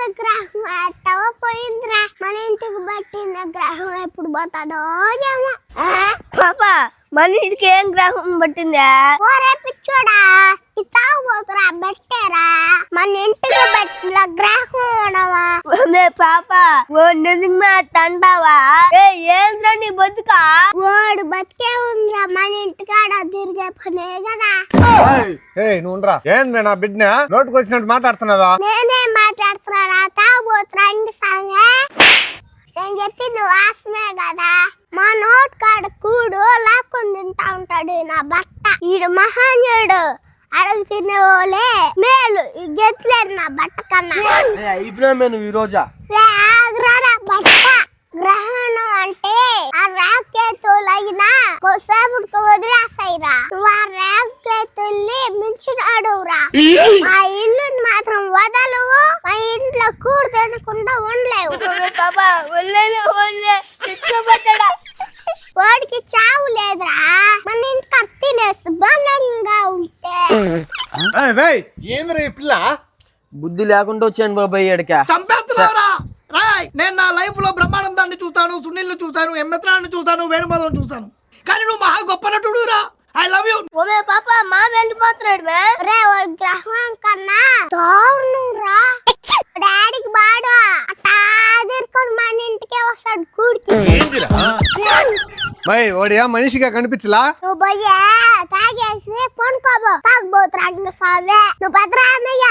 మీద గ్రహం ఎట్టవ పోయిందిరా? మన ఇంటికి పట్టిన గ్రహం ఎప్పుడు పోతాడో ఏమో. పాపా మన ఇంటికి ఏం గ్రహం పట్టిందా? ఓరే పిచ్చోడా తాగుబోతురా బట్టేరా. మన ఇంటికి పట్టిన గ్రహం ఉండవా పాప ఓ నిజమే తండావా ఏ ఏంద్రా నీ బతుకా? వాడు బతికే ఉందిరా మన ఇంటికాడ తిరిగే పనే కదా. ఏ నువ్వు ఉండరా ఏంది నా బిడ్డ నోటుకు వచ్చినట్టు మాట్లాడుతున్నావా? నేనే మాట్లాడుతున్నా ఇంటి సాంగే నేను చెప్పింది వాసనే కదా. మా నోట్ కాడ కూడు లాక్కొని తింటా ఉంటాడు నా బట్ట ఈడు మహాన్యుడు. అడుగు తినేవాళ్ళే మేలు. ఈ గెట్లేరు నా బట్ట కన్నా. అయిపోయినా నువ్వు ఈ రోజా? రే ఆగ్రా బట్ట గ్రహణం అంటే ఆ రాకేతులైనా కొద్దిసేపటికి వదిలేస్తాయిరా నువ్వు ఆ రాకేతుల్ని మించినాడురా మా ఇల్లుని మాత్రం వదలవు మా ఇంట్లో కూడు తినకుండా ఉండలేవు పాపా వల్లేనే వల్లే ఇష్టపడ్డా వాడికి చావు లేదురా. మన ఇంటికి తినేసి బలంగా ఉంటే. ఏంద్రా ఈ పిల్ల? బుద్ధి లేకుండా వచ్చాను బాబాయ్ ఎడక చంపేస్తున్నావురా. రాయ్ నేను నా లైఫ్లో బ్రహ్మానందాన్ని చూస్తాను సునీల్ చూస్తాను ఎమ్మెత్రాన్ని చూస్తాను వేణుమాధవన్ చూస్తాను. కానీ నువ్వు మహా గొప్ప నటుడు రా ఐ లవ్ యూ ఓమే పాప మా వెళ్ళిపోతున్నాడు రే గ్రహం కన్నా దారుణంరా డాడీకి బాడు అట్టాదిరుకొని మన ఇంటికే కూడికి మై ఓడియా మనిషిగా కనిపించలా? నువ్వు పోయే తాగేసి పొనుకోబో తాగబోతురా సామే నువ్వు భద్రా అన్నయ్య.